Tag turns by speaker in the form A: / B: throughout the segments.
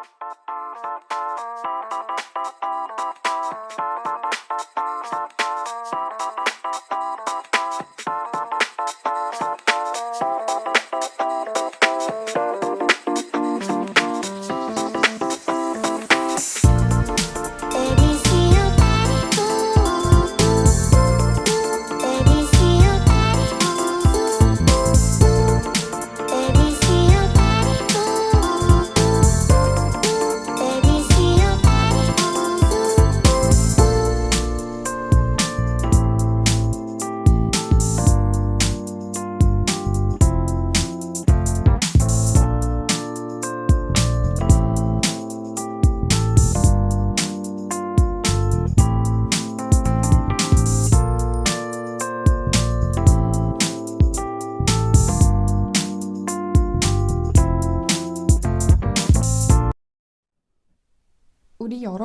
A: 우리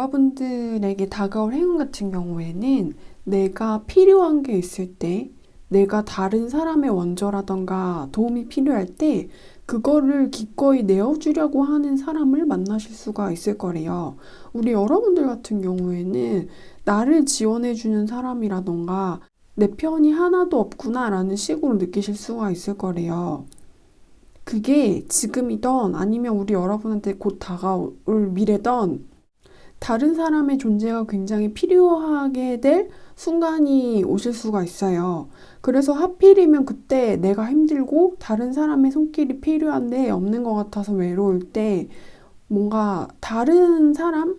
A: 여러분들에게 다가올 행운 같은 경우에는 내가 필요한 게 있을 때, 내가 다른 사람의 원조라던가 도움이 필요할 때, 그거를 기꺼이 내어주려고 하는 사람을 만나실 수가 있을 거래요. 우리 여러분들 같은 경우에는 나를 지원해주는 사람이라던가 내 편이 하나도 없구나 라는 식으로 느끼실 수가 있을 거래요. 그게 지금이던 아니면 우리 여러분한테 곧 다가올 미래던 다른 사람의 존재가 굉장히 필요하게 될 순간이 오실 수가 있어요. 그래서 하필이면 그때 내가 힘들고 다른 사람의 손길이 필요한데 없는 것 같아서 외로울 때 뭔가 다른 사람?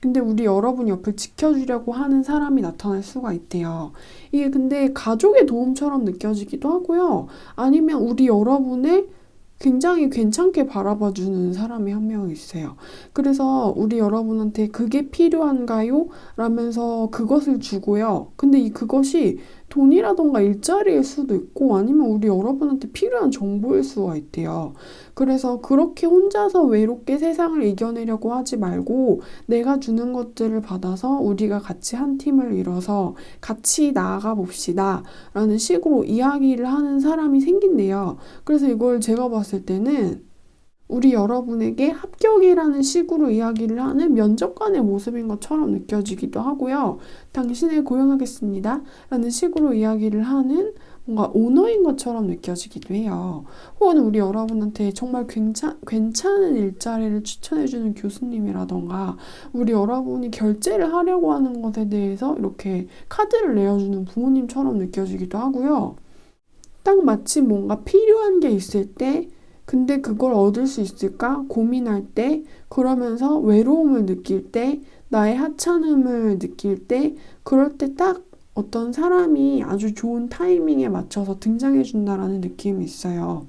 A: 근데 우리 여러분 옆을 지켜주려고 하는 사람이 나타날 수가 있대요. 이게 근데 가족의 도움처럼 느껴지기도 하고요. 아니면 우리 여러분의 굉장히 괜찮게 바라봐 주는 사람이 한 명 있어요. 그래서 우리 여러분한테 그게 필요한가요? 라면서 그것을 주고요. 근데 이 그것이 돈이라던가 일자리일 수도 있고 아니면 우리 여러분한테 필요한 정보일 수가 있대요. 그래서 그렇게 혼자서 외롭게 세상을 이겨내려고 하지 말고 내가 주는 것들을 받아서 우리가 같이 한 팀을 이뤄서 같이 나아가 봅시다. 라는 식으로 이야기를 하는 사람이 생긴대요. 그래서 이걸 제가 봤을 때는 우리 여러분에게 합격이라는 식으로 이야기를 하는 면접관의 모습인 것처럼 느껴지기도 하고요. 당신을 고용하겠습니다. 라는 식으로 이야기를 하는 뭔가 오너인 것처럼 느껴지기도 해요. 혹은 우리 여러분한테 정말 괜찮, 괜찮은 일자리를 추천해주는 교수님이라던가 우리 여러분이 결제를 하려고 하는 것에 대해서 이렇게 카드를 내어주는 부모님처럼 느껴지기도 하고요. 딱 마침 뭔가 필요한 게 있을 때 근데 그걸 얻을 수 있을까 고민할 때 그러면서 외로움을 느낄 때 나의 하찮음을 느낄 때 그럴 때 딱 어떤 사람이 아주 좋은 타이밍에 맞춰서 등장해 준다라는 느낌이 있어요.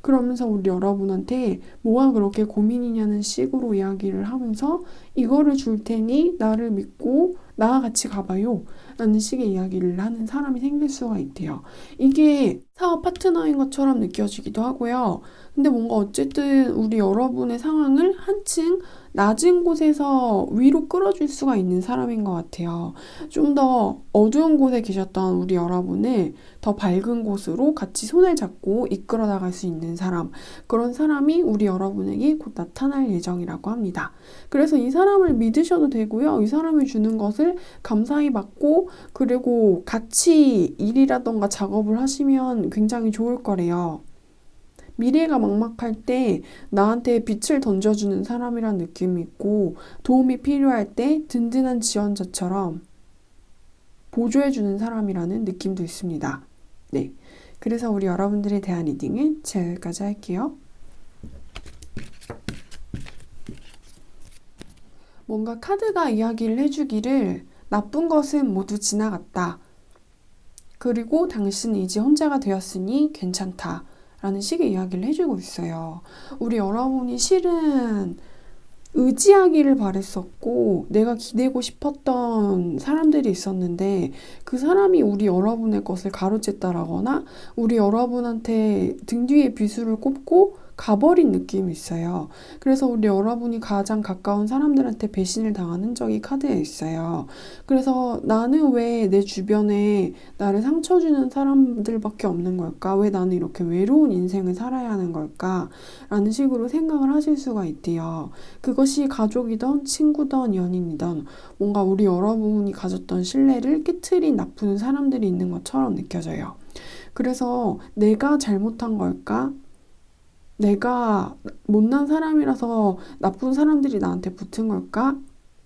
A: 그러면서 우리 여러분한테 뭐가 그렇게 고민이냐는 식으로 이야기를 하면서 이거를 줄 테니 나를 믿고 나와 같이 가봐요. 라는 식의 이야기를 하는 사람이 생길 수가 있대요. 이게 사업 파트너인 것처럼 느껴지기도 하고요. 근데 뭔가 어쨌든 우리 여러분의 상황을 한층 낮은 곳에서 위로 끌어줄 수가 있는 사람인 것 같아요. 좀 더 어두운 곳에 계셨던 우리 여러분을 더 밝은 곳으로 같이 손을 잡고 이끌어 나갈 수 있는 사람. 그런 사람이 우리 여러분에게 곧 나타날 예정이라고 합니다. 그래서 이 사람을 믿으셔도 되고요. 이 사람이 주는 것을 감사히 받고 그리고 같이 일이라던가 작업을 하시면 굉장히 좋을 거래요. 미래가 막막할 때 나한테 빛을 던져주는 사람이란 느낌이 있고 도움이 필요할 때 든든한 지원자처럼 보조해주는 사람이라는 느낌도 있습니다. 네. 그래서 우리 여러분들에 대한 리딩은 제가 여기까지 할게요. 뭔가 카드가 이야기를 해주기를 나쁜 것은 모두 지나갔다. 그리고 당신은 이제 혼자가 되었으니 괜찮다. 라는 식의 이야기를 해주고 있어요. 우리 여러분이 실은 의지하기를 바랬었고, 내가 기대고 싶었던 사람들이 있었는데, 그 사람이 우리 여러분의 것을 가로챘다라거나, 우리 여러분한테 등 뒤에 비수를 꼽고 가버린 느낌이 있어요. 그래서 우리 여러분이 가장 가까운 사람들한테 배신을 당한 흔적이 카드에 있어요. 그래서 나는 왜 내 주변에 나를 상처 주는 사람들밖에 없는 걸까? 왜 나는 이렇게 외로운 인생을 살아야 하는 걸까? 라는 식으로 생각을 하실 수가 있대요. 그것이 가족이던 친구던 연인이던 뭔가 우리 여러분이 가졌던 신뢰를 깨트린 나쁜 사람들이 있는 것처럼 느껴져요. 그래서 내가 잘못한 걸까? 내가 못난 사람이라서 나쁜 사람들이 나한테 붙은 걸까?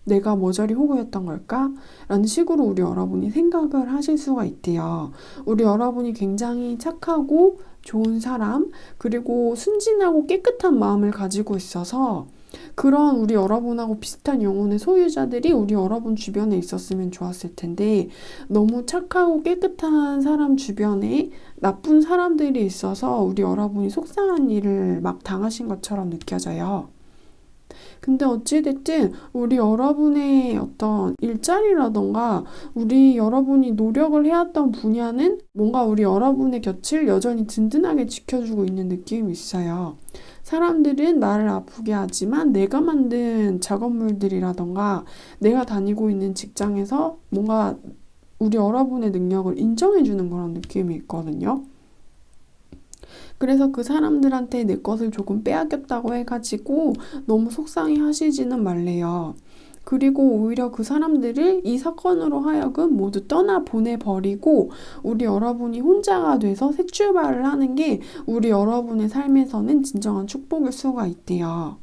A: 내가 모조리 호구였던 걸까? 라는 식으로 우리 여러분이 생각을 하실 수가 있대요. 우리 여러분이 굉장히 착하고 좋은 사람, 그리고 순진하고 깨끗한 마음을 가지고 있어서 그런 우리 여러분하고 비슷한 영혼의 소유자들이 우리 여러분 주변에 있었으면 좋았을 텐데 너무 착하고 깨끗한 사람 주변에 나쁜 사람들이 있어서 우리 여러분이 속상한 일을 막 당하신 것처럼 느껴져요. 근데 어찌됐든 우리 여러분의 어떤 일자리라던가 우리 여러분이 노력을 해왔던 분야는 뭔가 우리 여러분의 곁을 여전히 든든하게 지켜주고 있는 느낌이 있어요. 사람들은 나를 아프게 하지만 내가 만든 작업물들이라던가 내가 다니고 있는 직장에서 뭔가 우리 여러분의 능력을 인정해주는 그런 느낌이 있거든요. 그래서 그 사람들한테 내 것을 조금 빼앗겼다고 해가지고 너무 속상해 하시지는 말래요. 그리고 오히려 그 사람들을 이 사건으로 하여금 모두 떠나 보내버리고 우리 여러분이 혼자가 돼서 새 출발을 하는 게 우리 여러분의 삶에서는 진정한 축복일 수가 있대요.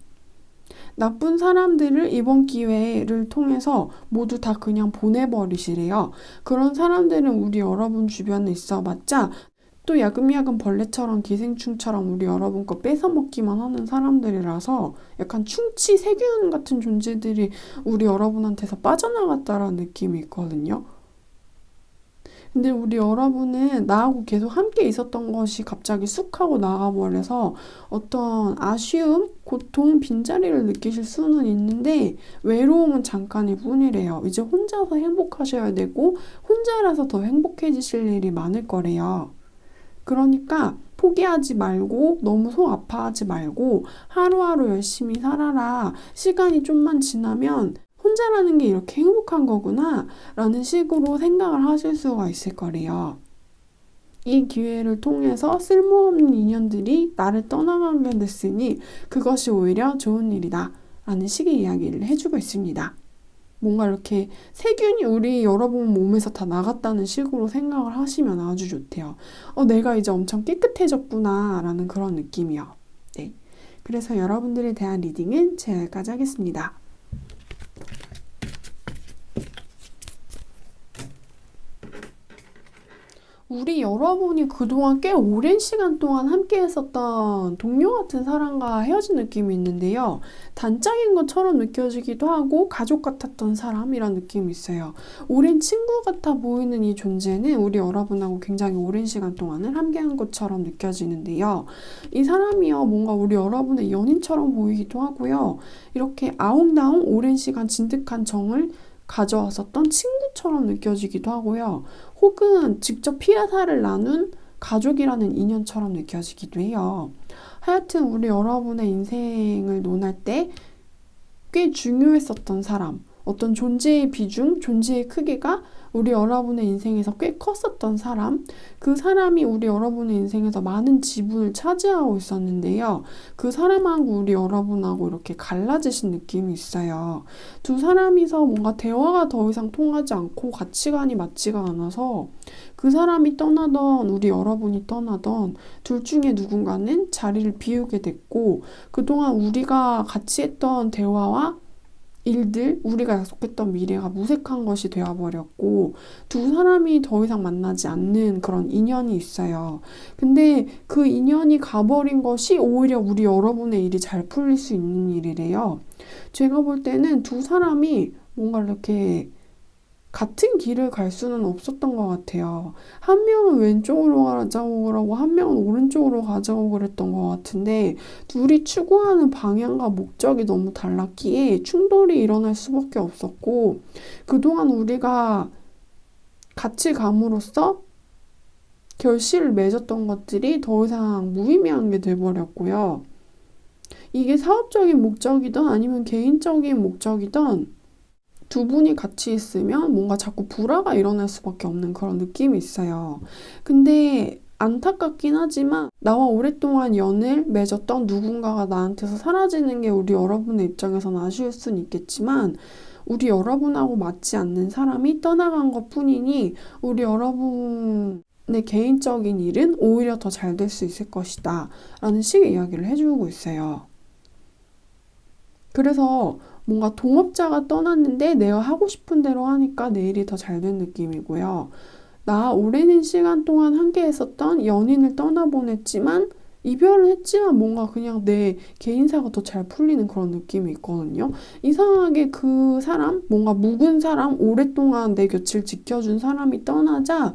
A: 나쁜 사람들을 이번 기회를 통해서 모두 다 그냥 보내버리시래요. 그런 사람들은 우리 여러분 주변에 있어봤자 또 야금야금 벌레처럼 기생충처럼 우리 여러분 거 뺏어먹기만 하는 사람들이라서 약간 충치 세균 같은 존재들이 우리 여러분한테서 빠져나갔다라는 느낌이 있거든요. 근데 우리 여러분은 나하고 계속 함께 있었던 것이 갑자기 쑥 하고 나가버려서 어떤 아쉬움, 고통, 빈자리를 느끼실 수는 있는데 외로움은 잠깐일 뿐이래요. 이제 혼자서 행복하셔야 되고 혼자라서 더 행복해지실 일이 많을 거래요. 그러니까 포기하지 말고 너무 속 아파하지 말고 하루하루 열심히 살아라. 시간이 좀만 지나면 혼자라는 게 이렇게 행복한 거구나. 라는 식으로 생각을 하실 수가 있을 거래요. 이 기회를 통해서 쓸모없는 인연들이 나를 떠나가게 됐으니 그것이 오히려 좋은 일이다. 라는 식의 이야기를 해주고 있습니다. 뭔가 이렇게 세균이 우리 여러분 몸에서 다 나갔다는 식으로 생각을 하시면 아주 좋대요. 어, 내가 이제 엄청 깨끗해졌구나 라는 그런 느낌이요. 네. 그래서 여러분들에 대한 리딩은 제가 여기까지 하겠습니다. 우리 여러분이 그동안 꽤 오랜 시간 동안 함께 했었던 동료 같은 사람과 헤어진 느낌이 있는데요. 단짝인 것처럼 느껴지기도 하고 가족 같았던 사람이란 느낌이 있어요. 오랜 친구 같아 보이는 이 존재는 우리 여러분하고 굉장히 오랜 시간 동안을 함께한 것처럼 느껴지는데요. 이 사람이요, 뭔가 우리 여러분의 연인처럼 보이기도 하고요. 이렇게 아웅다웅 오랜 시간 진득한 정을 가져왔었던 친구처럼 느껴지기도 하고요. 혹은 직접 피해사를 나눈 가족이라는 인연처럼 느껴지기도 해요. 하여튼 우리 여러분의 인생을 논할 때 꽤 중요했었던 사람, 어떤 존재의 비중, 존재의 크기가 우리 여러분의 인생에서 꽤 컸었던 사람, 그 사람이 우리 여러분의 인생에서 많은 지분을 차지하고 있었는데요. 그 사람하고 우리 여러분하고 이렇게 갈라지신 느낌이 있어요. 두 사람이서 뭔가 대화가 더 이상 통하지 않고 가치관이 맞지가 않아서 그 사람이 떠나던 우리 여러분이 떠나던 둘 중에 누군가는 자리를 비우게 됐고 그동안 우리가 같이 했던 대화와 일들, 우리가 약속했던 미래가 무색한 것이 되어버렸고, 두 사람이 더 이상 만나지 않는 그런 인연이 있어요. 근데 그 인연이 가버린 것이 오히려 우리 여러분의 일이 잘 풀릴 수 있는 일이래요. 제가 볼 때는 두 사람이 뭔가 이렇게 같은 길을 갈 수는 없었던 것 같아요. 한 명은 왼쪽으로 가자고 그러고 한 명은 오른쪽으로 가자고 그랬던 것 같은데 둘이 추구하는 방향과 목적이 너무 달랐기에 충돌이 일어날 수밖에 없었고 그동안 우리가 같이 감으로써 결실을 맺었던 것들이 더 이상 무의미한 게 돼버렸고요. 이게 사업적인 목적이든 아니면 개인적인 목적이든 두 분이 같이 있으면 뭔가 자꾸 불화가 일어날 수밖에 없는 그런 느낌이 있어요. 근데 안타깝긴 하지만 나와 오랫동안 연을 맺었던 누군가가 나한테서 사라지는 게 우리 여러분의 입장에서는 아쉬울 수는 있겠지만 우리 여러분하고 맞지 않는 사람이 떠나간 것 뿐이니 우리 여러분의 개인적인 일은 오히려 더 잘 될 수 있을 것이다 라는 식의 이야기를 해주고 있어요. 그래서 뭔가 동업자가 떠났는데 내가 하고 싶은 대로 하니까 내 일이 더 잘 된 느낌이고요. 나 오랜 시간 동안 함께 했었던 연인을 떠나보냈지만 이별은 했지만 뭔가 그냥 내 개인사가 더 잘 풀리는 그런 느낌이 있거든요. 이상하게 그 사람, 뭔가 묵은 사람, 오랫동안 내 곁을 지켜준 사람이 떠나자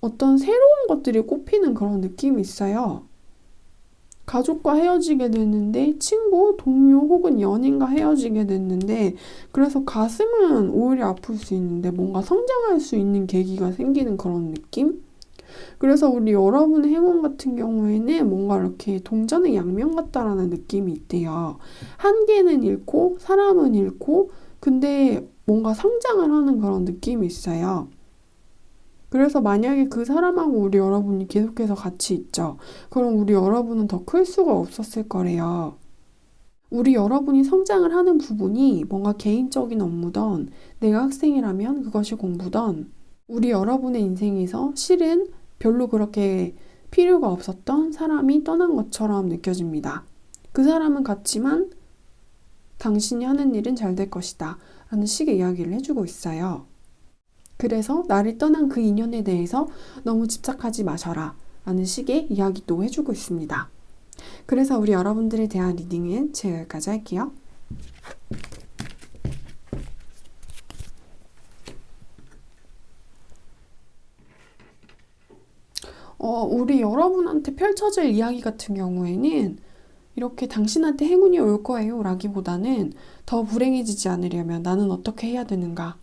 A: 어떤 새로운 것들이 꼽히는 그런 느낌이 있어요. 가족과 헤어지게 됐는데 친구, 동료 혹은 연인과 헤어지게 됐는데 그래서 가슴은 오히려 아플 수 있는데 뭔가 성장할 수 있는 계기가 생기는 그런 느낌? 그래서 우리 여러분의 행운 같은 경우에는 뭔가 이렇게 동전의 양면 같다라는 느낌이 있대요. 한계는 잃고 사람은 잃고 근데 뭔가 성장을 하는 그런 느낌이 있어요. 그래서 만약에 그 사람하고 우리 여러분이 계속해서 같이 있죠. 그럼 우리 여러분은 더 클 수가 없었을 거래요. 우리 여러분이 성장을 하는 부분이 뭔가 개인적인 업무던 내가 학생이라면 그것이 공부던 우리 여러분의 인생에서 실은 별로 그렇게 필요가 없었던 사람이 떠난 것처럼 느껴집니다. 그 사람은 같지만 당신이 하는 일은 잘 될 것이다. 라는 식의 이야기를 해주고 있어요. 그래서 나를 떠난 그 인연에 대해서 너무 집착하지 마셔라. 라는 식의 이야기도 해주고 있습니다. 그래서 우리 여러분들에 대한 리딩은 제가 여기까지 할게요. 어, 우리 여러분한테 펼쳐질 이야기 같은 경우에는 이렇게 당신한테 행운이 올 거예요 라기보다는 더 불행해지지 않으려면 나는 어떻게 해야 되는가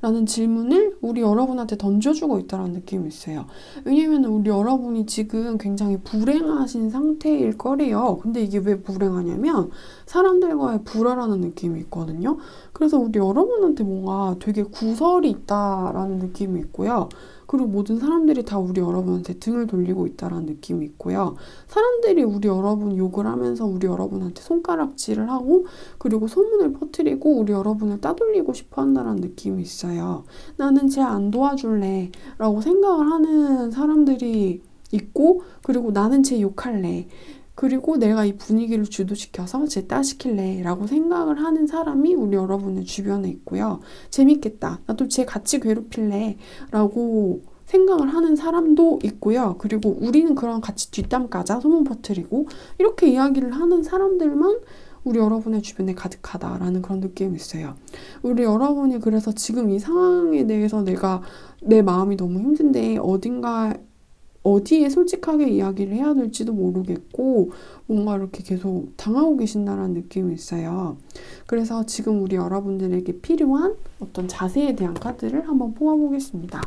A: 라는 질문을 우리 여러분한테 던져주고 있다는 느낌이 있어요. 왜냐면 우리 여러분이 지금 굉장히 불행하신 상태일 거래요. 근데 이게 왜 불행하냐면 사람들과의 불화라는 느낌이 있거든요. 그래서 우리 여러분한테 뭔가 되게 구설이 있다라는 느낌이 있고요. 그리고 모든 사람들이 다 우리 여러분한테 등을 돌리고 있다라는 느낌이 있고요. 사람들이 우리 여러분 욕을 하면서 우리 여러분한테 손가락질을 하고 그리고 소문을 퍼뜨리고 우리 여러분을 따돌리고 싶어 한다는 느낌이 있어요. 나는 쟤 안 도와줄래 라고 생각을 하는 사람들이 있고 그리고 나는 쟤 욕할래. 그리고 내가 이 분위기를 주도시켜서 제 따시킬래 라고 생각을 하는 사람이 우리 여러분의 주변에 있고요. 재밌겠다. 나도 쟤 같이 괴롭힐래 라고 생각을 하는 사람도 있고요. 그리고 우리는 그런 같이 뒷담 까자 소문 퍼뜨리고 이렇게 이야기를 하는 사람들만 우리 여러분의 주변에 가득하다라는 그런 느낌이 있어요. 우리 여러분이 그래서 지금 이 상황에 대해서 내가 내 마음이 너무 힘든데 어딘가 어디에 솔직하게 이야기를 해야 될지도 모르겠고 뭔가 이렇게 계속 당하고 계신다는 느낌이 있어요. 그래서 지금 우리 여러분들에게 필요한 어떤 자세에 대한 카드를 한번 뽑아보겠습니다.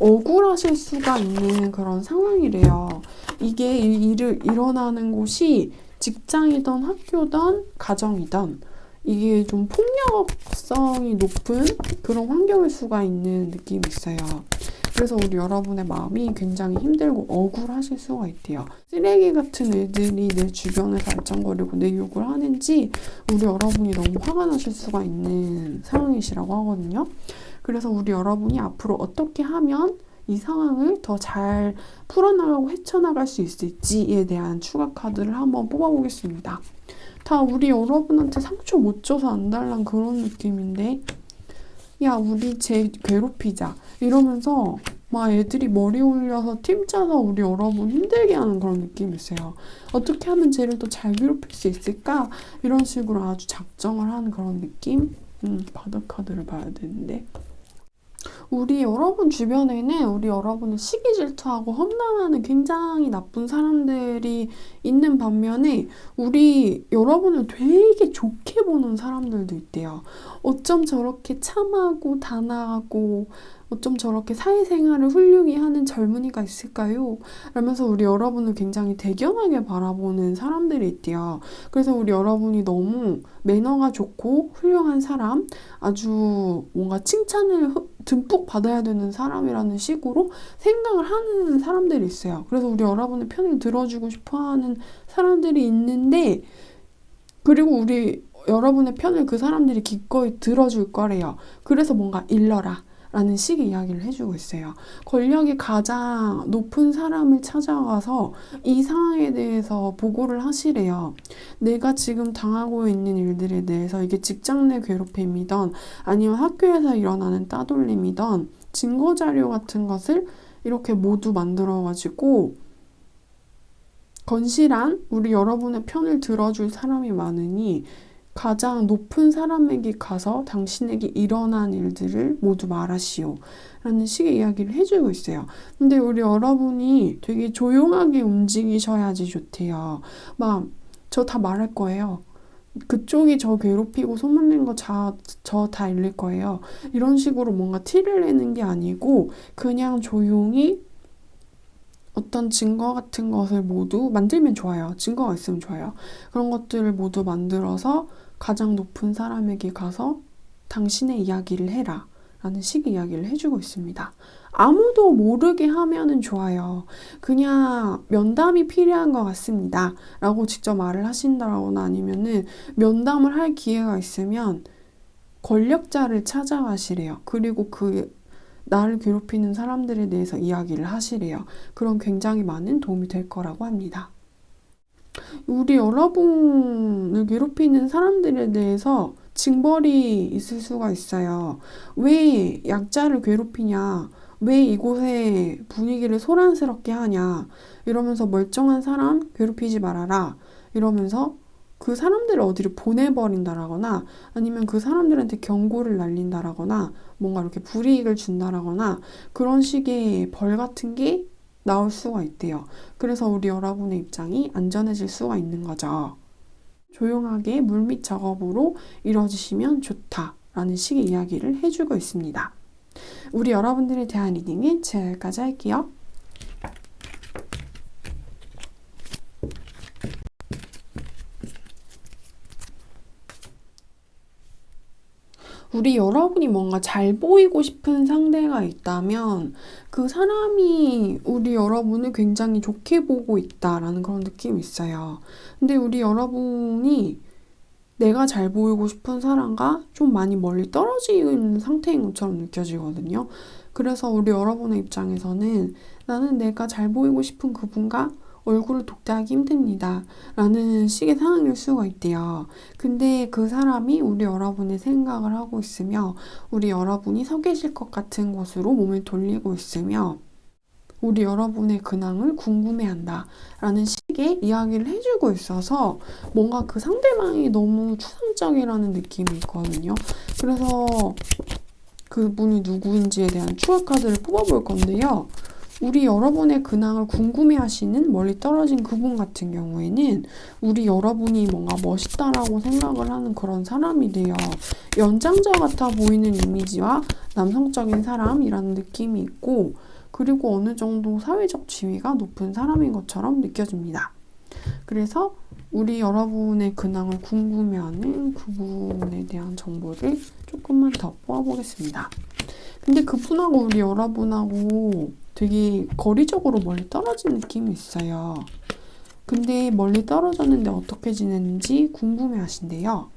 A: 억울하실 수가 있는 그런 상황이래요. 이게 일을 일어나는 곳이 직장이든 학교든 가정이든 이게 좀 폭력성이 높은 그런 환경일 수가 있는 느낌이 있어요. 그래서 우리 여러분의 마음이 굉장히 힘들고 억울하실 수가 있대요. 쓰레기 같은 애들이 내 주변에서 알짱거리고 내 욕을 하는지 우리 여러분이 너무 화가 나실 수가 있는 상황이시라고 하거든요. 그래서 우리 여러분이 앞으로 어떻게 하면 이 상황을 더 잘 풀어나가고 헤쳐나갈 수 있을지에 대한 추가 카드를 한번 뽑아보겠습니다. 다 우리 여러분한테 상처 못 줘서 안달난 그런 느낌인데 야 우리 쟤 괴롭히자 이러면서 막 애들이 머리 올려서 팀 짜서 우리 여러분 힘들게 하는 그런 느낌이 있어요. 어떻게 하면 쟤를 더잘 괴롭힐 수 있을까? 이런 식으로 아주 작정을 하는 그런 느낌? 음, 바닥 카드를 봐야 되는데. 우리 여러분 주변에는 우리 여러분을 시기 질투하고 험담하는 굉장히 나쁜 사람들이 있는 반면에 우리 여러분을 되게 좋게 보는 사람들도 있대요. 어쩜 저렇게 참하고 단아하고 어쩜 저렇게 사회생활을 훌륭히 하는 젊은이가 있을까요? 라면서 우리 여러분을 굉장히 대견하게 바라보는 사람들이 있대요. 그래서 우리 여러분이 너무 매너가 좋고 훌륭한 사람, 아주 뭔가 칭찬을 흐- 듬뿍 받아야 되는 사람이라는 식으로 생각을 하는 사람들이 있어요. 그래서 우리 여러분의 편을 들어주고 싶어 하는 사람들이 있는데, 그리고 우리 여러분의 편을 그 사람들이 기꺼이 들어줄 거래요. 그래서 뭔가 일러라. 라는 식의 이야기를 해주고 있어요. 권력이 가장 높은 사람을 찾아가서 이 상황에 대해서 보고를 하시래요. 내가 지금 당하고 있는 일들에 대해서 이게 직장 내 괴롭힘이던 아니면 학교에서 일어나는 따돌림이던 증거 자료 같은 것을 이렇게 모두 만들어가지고 건실한 우리 여러분의 편을 들어줄 사람이 많으니 가장 높은 사람에게 가서 당신에게 일어난 일들을 모두 말하시오. 라는 식의 이야기를 해주고 있어요. 근데 우리 여러분이 되게 조용하게 움직이셔야지 좋대요. 막, 저 다 말할 거예요. 그쪽이 저 괴롭히고 소문낸 거 저다 읽을 거예요. 이런 식으로 뭔가 티를 내는 게 아니고, 그냥 조용히 어떤 증거 같은 것을 모두 만들면 좋아요. 증거가 있으면 좋아요. 그런 것들을 모두 만들어서 가장 높은 사람에게 가서 당신의 이야기를 해라. 라는 식의 이야기를 해주고 있습니다. 아무도 모르게 하면은 좋아요. 그냥 면담이 필요한 것 같습니다. 라고 직접 말을 하신다거나 아니면은 면담을 할 기회가 있으면 권력자를 찾아가시래요. 그리고 그 나를 괴롭히는 사람들에 대해서 이야기를 하시래요. 그럼 굉장히 많은 도움이 될 거라고 합니다. 우리 여러분을 괴롭히는 사람들에 대해서 징벌이 있을 수가 있어요. 왜 약자를 괴롭히냐? 왜 이곳의 분위기를 소란스럽게 하냐? 이러면서 멀쩡한 사람 괴롭히지 말아라. 이러면서 그 사람들을 어디를 보내버린다라거나 아니면 그 사람들한테 경고를 날린다라거나 뭔가 이렇게 불이익을 준다라거나 그런 식의 벌 같은 게 나올 수가 있대요. 그래서 우리 여러분의 입장이 안전해질 수가 있는 거죠. 조용하게 물밑 작업으로 이루어지시면 좋다라는 식의 이야기를 해주고 있습니다. 우리 여러분들에 대한 리딩은 지금까지 할게요. 우리 여러분이 뭔가 잘 보이고 싶은 상대가 있다면 그 사람이 우리 여러분을 굉장히 좋게 보고 있다라는 그런 느낌이 있어요. 근데 우리 여러분이 내가 잘 보이고 싶은 사람과 좀 많이 멀리 떨어지는 상태인 것처럼 느껴지거든요. 그래서 우리 여러분의 입장에서는 나는 내가 잘 보이고 싶은 그분과 얼굴을 독대하기 힘듭니다. 라는 식의 상황일 수가 있대요. 근데 그 사람이 우리 여러분의 생각을 하고 있으며 우리 여러분이 서 계실 것 같은 곳으로 몸을 돌리고 있으며 우리 여러분의 근황을 궁금해한다. 라는 식의 이야기를 해주고 있어서 뭔가 그 상대방이 너무 추상적이라는 느낌이 있거든요. 그래서 그분이 누구인지에 대한 추억 카드를 뽑아볼 건데요. 우리 여러분의 근황을 궁금해 하시는 멀리 떨어진 그분 같은 경우에는 우리 여러분이 뭔가 멋있다라고 생각을 하는 그런 사람이 돼요. 연장자 같아 보이는 이미지와 남성적인 사람이라는 느낌이 있고, 그리고 어느 정도 사회적 지위가 높은 사람인 것처럼 느껴집니다. 그래서 우리 여러분의 근황을 궁금해하는 그분에 대한 정보를 조금만 더 뽑아보겠습니다. 근데 그분하고 우리 여러분하고 되게 거리적으로 멀리 떨어진 느낌이 있어요. 근데 멀리 떨어졌는데 어떻게 지냈는지 궁금해 하신대요.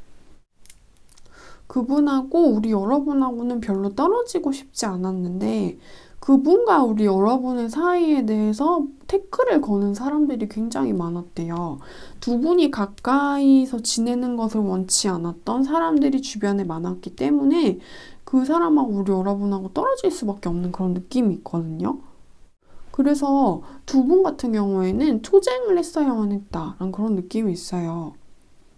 A: 그분하고 우리 여러분하고는 별로 떨어지고 싶지 않았는데 그분과 우리 여러분의 사이에 대해서 태클을 거는 사람들이 굉장히 많았대요. 두 분이 가까이서 지내는 것을 원치 않았던 사람들이 주변에 많았기 때문에 그 사람하고 우리 여러분하고 떨어질 수밖에 없는 그런 느낌이 있거든요. 그래서 두 분 같은 경우에는 투쟁을 했어야만 했다라는 그런 느낌이 있어요.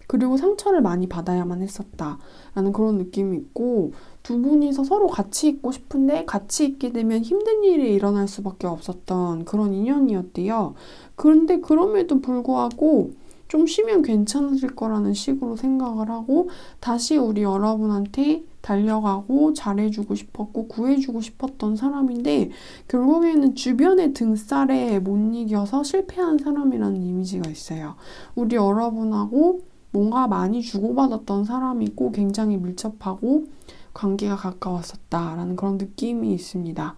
A: 그리고 상처를 많이 받아야만 했었다라는 그런 느낌이 있고 두 분이서 서로 같이 있고 싶은데 같이 있게 되면 힘든 일이 일어날 수밖에 없었던 그런 인연이었대요. 그런데 그럼에도 불구하고 좀 쉬면 괜찮아질 거라는 식으로 생각을 하고 다시 우리 여러분한테 달려가고 잘해주고 싶었고 구해주고 싶었던 사람인데 결국에는 주변의 등살에 못 이겨서 실패한 사람이라는 이미지가 있어요. 우리 여러분하고 뭔가 많이 주고받았던 사람이고 굉장히 밀접하고 관계가 가까웠었다라는 그런 느낌이 있습니다.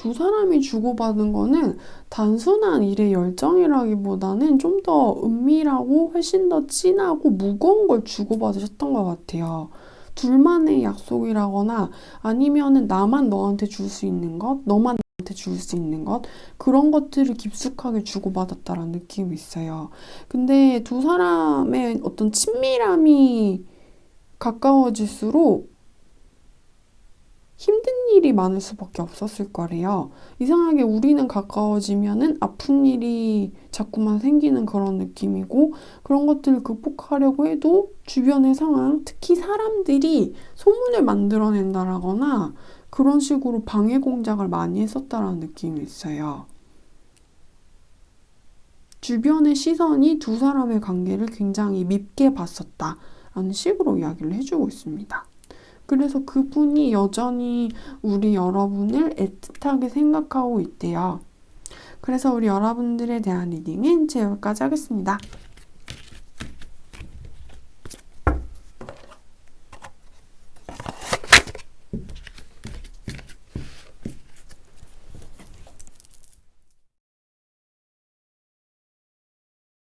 A: 두 사람이 주고받은 거는 단순한 일의 열정이라기보다는 좀 더 은밀하고 훨씬 더 진하고 무거운 걸 주고받으셨던 것 같아요. 둘만의 약속이라거나 아니면은 나만 너한테 줄 수 있는 것, 너만 나한테 줄 수 있는 것, 그런 것들을 깊숙하게 주고받았다라는 느낌이 있어요. 근데 두 사람의 어떤 친밀함이 가까워질수록 힘든 일이 많을 수밖에 없었을 거래요. 이상하게 우리는 가까워지면은 아픈 일이 자꾸만 생기는 그런 느낌이고 그런 것들을 극복하려고 해도 주변의 상황, 특히 사람들이 소문을 만들어낸다라거나 그런 식으로 방해 공작을 많이 했었다라는 느낌이 있어요. 주변의 시선이 두 사람의 관계를 굉장히 밉게 봤었다라는 식으로 이야기를 해주고 있습니다. 그래서 그분이 여전히 우리 여러분을 애틋하게 생각하고 있대요. 그래서 우리 여러분들에 대한 리딩은 제 여기까지 하겠습니다.